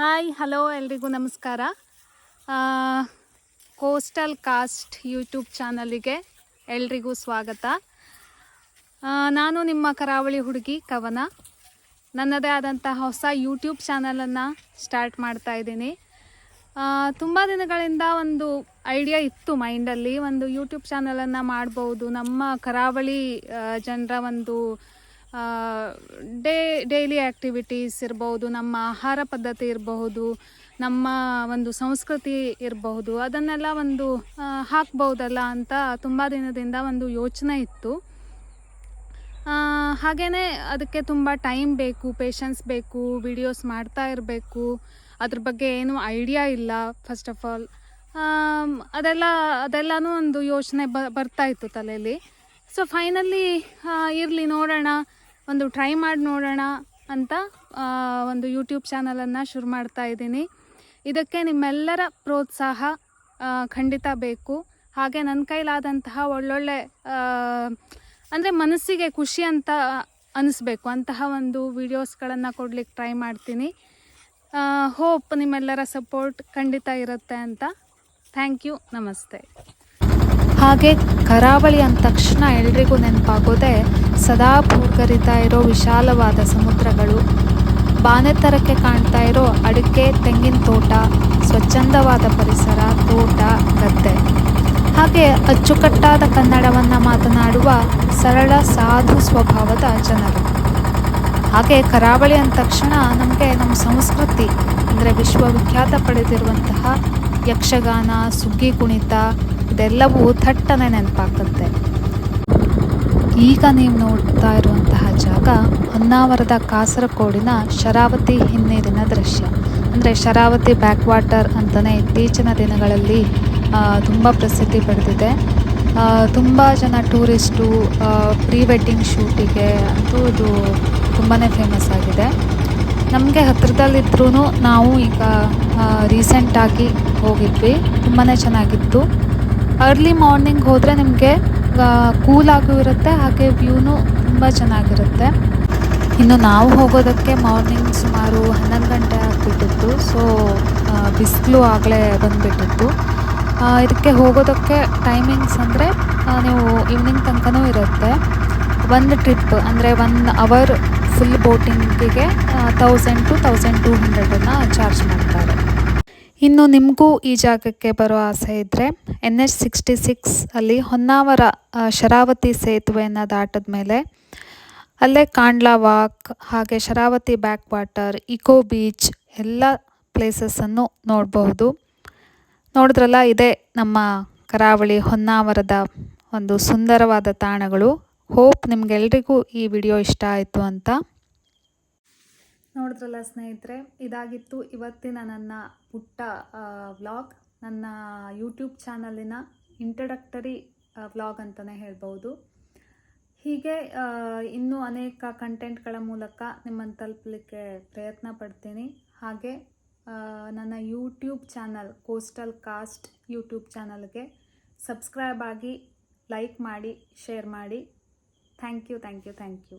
Hi, hello ಎಲ್ರಿಗೂ ನಮಸ್ಕಾರ. Coastal cast YouTube ಚಾನಲಿಗೆ ಎಲ್ರಿಗೂ ಸ್ವಾಗತ. ನಾನು ನಿಮ್ಮ ಕರಾವಳಿ ಹುಡುಗಿ ಕವನ. ನನ್ನದೇ ಆದಂತಹ ಹೊಸ ಯೂಟ್ಯೂಬ್ ಚಾನಲನ್ನು ಸ್ಟಾರ್ಟ್ ಮಾಡ್ತಾ ಇದ್ದೀನಿ. ತುಂಬ ದಿನಗಳಿಂದ ಒಂದು ಐಡಿಯಾ ಇತ್ತು ಮೈಂಡಲ್ಲಿ ಒಂದು ಯೂಟ್ಯೂಬ್ ಚಾನಲನ್ನು ಮಾಡ್ಬೋದು. ನಮ್ಮ ಕರಾವಳಿ ಜನರ ಒಂದು ಡೇ, ಡೈಲಿ ಆ್ಯಕ್ಟಿವಿಟೀಸ್ ಇರಬಹುದು ನಮ್ಮ ಆಹಾರ ಪದ್ಧತಿ ಇರಬಹುದು, ನಮ್ಮ ಒಂದು ಸಂಸ್ಕೃತಿ ಇರಬಹುದು, ಅದನ್ನೆಲ್ಲ ಒಂದು ಹಾಕ್ಬೋದಲ್ಲ ಅಂತ ತುಂಬ ದಿನದಿಂದ ಒಂದು ಯೋಚನೆ ಇತ್ತು. ಹಾಗೆಯೇ ಅದಕ್ಕೆ ತುಂಬ ಟೈಮ್ ಬೇಕು ಪೇಷನ್ಸ್ ಬೇಕು ವಿಡಿಯೋಸ್ ಮಾಡ್ತಾ ಇರಬೇಕು. ಅದ್ರ ಬಗ್ಗೆ ಏನು ಐಡಿಯಾ ಇಲ್ಲ ಫಸ್ಟ್ ಆಫ್ ಆಲ್ ಅದೆಲ್ಲ, ಅದೆಲ್ಲನೂ ಒಂದು ಯೋಚನೆ ಬರ್ತಾ ಇತ್ತು ತಲೆಯಲ್ಲಿ ಸೊ ಫೈನಲಿ ಇರಲಿ, ನೋಡೋಣ. ಒಂದು ಟ್ರೈ ಮಾಡಿ ನೋಡೋಣ ಅಂತ ಒಂದು ಯೂಟ್ಯೂಬ್ ಚಾನಲನ್ನು ಶುರು ಮಾಡ್ತಾ ಇದ್ದೀನಿ. ಇದಕ್ಕೆ ನಿಮ್ಮೆಲ್ಲರ ಪ್ರೋತ್ಸಾಹ ಖಂಡಿತ ಬೇಕು. ಹಾಗೆ ನನ್ನ ಕೈಲಾದಂತಹ ಒಳ್ಳೊಳ್ಳೆ ಅಂದರೆ ಮನಸ್ಸಿಗೆ ಖುಷಿ ಅಂತ ಅನಿಸ್ಬೇಕು. ಅಂತಹ ಒಂದು ವೀಡಿಯೋಸ್ಗಳನ್ನು ಕೊಡ್ಲಿಕ್ಕೆ ಟ್ರೈ ಮಾಡ್ತೀನಿ. ಹೋಪ್ ನಿಮ್ಮೆಲ್ಲರ ಸಪೋರ್ಟ್ ಖಂಡಿತ ಇರುತ್ತೆ ಅಂತ. ಥ್ಯಾಂಕ್ ಯು ನಮಸ್ತೆ. ಹಾಗೆ ಕರಾವಳಿ ಅಂದ ತಕ್ಷಣ ಎಲ್ರಿಗೂ ನೆನಪಾಗೋದೆ ಸದಾ ಪೂರ್ಗರಿತಾ ಇರೋ ವಿಶಾಲವಾದ ಸಮುದ್ರಗಳು. ಬಾನೆತ್ತರಕ್ಕೆ ಕಾಣ್ತಾ ಇರೋ ಅಡಿಕೆ, ತೆಂಗಿನ ತೋಟ, ಸ್ವಚ್ಛಂದವಾದ ಪರಿಸರ, ತೋಟ, ಗದ್ದೆ. ಹಾಗೆ ಅಚ್ಚುಕಟ್ಟಾದ ಕನ್ನಡವನ್ನು ಮಾತನಾಡುವ ಸರಳ, ಸಾಧು ಸ್ವಭಾವದ ಜನರು. ಹಾಗೆ ಕರಾವಳಿ ಅಂದ ತಕ್ಷಣ ನಮಗೆ ನಮ್ಮ ಸಂಸ್ಕೃತಿ, ಅಂದರೆ ವಿಶ್ವವಿಖ್ಯಾತ ಪಡೆದಿರುವಂತಹ ಯಕ್ಷಗಾನ, ಸುಗ್ಗಿ ಕುಣಿತ ಇದೆಲ್ಲವೂ ಥಟ್ಟನೆ ನೆನಪಾಗುತ್ತೆ. ಈಗ ನೀವು ನೋಡ್ತಾ ಇರುವಂತಹ ಜಾಗ ಹೊನ್ನಾವರದ ಕಾಸರಗೋಡಿನ ಶರಾವತಿ ಹಿನ್ನೀರಿನ ದೃಶ್ಯ. ಅಂದರೆ ಶರಾವತಿ ಬ್ಯಾಕ್ ವಾಟರ್ ಅಂತಲೇ ಇತ್ತೀಚಿನ ದಿನಗಳಲ್ಲಿ ತುಂಬ ಪ್ರಸಿದ್ಧಿ ಪಡೆದಿದೆ. ತುಂಬ ಜನ ಟೂರಿಸ್ಟು ಪ್ರೀ ವೆಡ್ಡಿಂಗ್ ಶೂಟಿಗೆ ಅಂತೂ ಇದು ತುಂಬಾ ಫೇಮಸ್ ಆಗಿದೆ. ನಮಗೆ ಹತ್ತಿರದಲ್ಲಿದ್ರೂ ನಾವು ಈಗ ರೀಸೆಂಟಾಗಿ ಹೋಗಿದ್ವಿ. ತುಂಬಾ ಚೆನ್ನಾಗಿತ್ತು. ಅರ್ಲಿ ಮಾರ್ನಿಂಗ್ ಹೋದರೆ ನಿಮಗೆ ಕೂಲಾಗೂ ಇರುತ್ತೆ, ಹಾಗೆ ವ್ಯೂನು ತುಂಬ ಚೆನ್ನಾಗಿರುತ್ತೆ. ಇನ್ನು ನಾವು ಹೋಗೋದಕ್ಕೆ ಮಾರ್ನಿಂಗ್ ಸುಮಾರು ಹನ್ನೊಂದು ಗಂಟೆ ಆಗಿಬಿಟ್ಟಿತ್ತು. ಸೊ ಬಿಸಿಲು ಆಗಲೇ ಬಂದುಬಿಟ್ಟಿತ್ತು. ಇದಕ್ಕೆ ಹೋಗೋದಕ್ಕೆ ಟೈಮಿಂಗ್ಸ್ ಅಂದರೆ ನೀವು ಈವ್ನಿಂಗ್ ತನಕನೂ ಇರುತ್ತೆ. ಒಂದು ಟ್ರಿಪ್ ಅಂದರೆ ಒನ್ ಅವರ್ ಫುಲ್ ಬೋಟಿಂಗಿಗೆ ತೌಸಂಡ್ ಟು ತೌಸಂಡ್ ಟೂ ಹಂಡ್ರೆಡನ್ನು ಚಾರ್ಜ್ ಮಾಡ್ತಾರೆ. ಇನ್ನು ನಿಮಗೂ ಈ ಜಾಗಕ್ಕೆ ಬರೋ ಆಸೆ ಇದ್ದರೆ ಎನ್ ಎಚ್ ಸಿಕ್ಸ್ಟಿ ಸಿಕ್ಸ್ ಅಲ್ಲಿ ಹೊನ್ನಾವರ ಶರಾವತಿ ಸೇತುವೆಯನ್ನು ದಾಟದ ಮೇಲೆ ಅಲ್ಲೇ ಕಾಂಡ್ಲಾ ವಾಕ್, ಹಾಗೆ Sharavathi back water eco beach ಎಲ್ಲ ಪ್ಲೇಸಸ್ಸನ್ನು ನೋಡಬಹುದು. ನೋಡಿದ್ರಲ್ಲ ಇದೇ ನಮ್ಮ ಕರಾವಳಿ ಹೊನ್ನಾವರದ ಒಂದು ಸುಂದರವಾದ ತಾಣಗಳು. ಹೋಪ್ ನಿಮಗೆಲ್ರಿಗೂ ಈ ವಿಡಿಯೋ ಇಷ್ಟ ಆಯಿತು ಅಂತ ನೋಡಿದ್ರಲ್ಲ ಸ್ನೇಹಿತರೆ, ಇದಾಗಿತ್ತು ಇವತ್ತಿನ ನನ್ನ ಪುಟ್ಟ ವ್ಲಾಗ್. ನನ್ನ ಯೂಟ್ಯೂಬ್ ಚಾನಲಿನ ಇಂಟ್ರಡಕ್ಟರಿ ವ್ಲಾಗ್ ಅಂತಲೇ ಹೇಳ್ಬೋದು ಹೀಗೆ ಇನ್ನೂ ಅನೇಕ ಕಂಟೆಂಟ್ಗಳ ಮೂಲಕ ನಿಮ್ಮನ್ನು ತಲುಪಲಿಕ್ಕೆ ಪ್ರಯತ್ನ ಪಡ್ತೀನಿ. ಹಾಗೆ ನನ್ನ YouTube channel coastal cast YouTube ಚಾನಲ್ಗೆ ಸಬ್ಸ್ಕ್ರೈಬ್ ಆಗಿ ಲೈಕ್ ಮಾಡಿ ಶೇರ್ ಮಾಡಿ. Thank you thank you thank you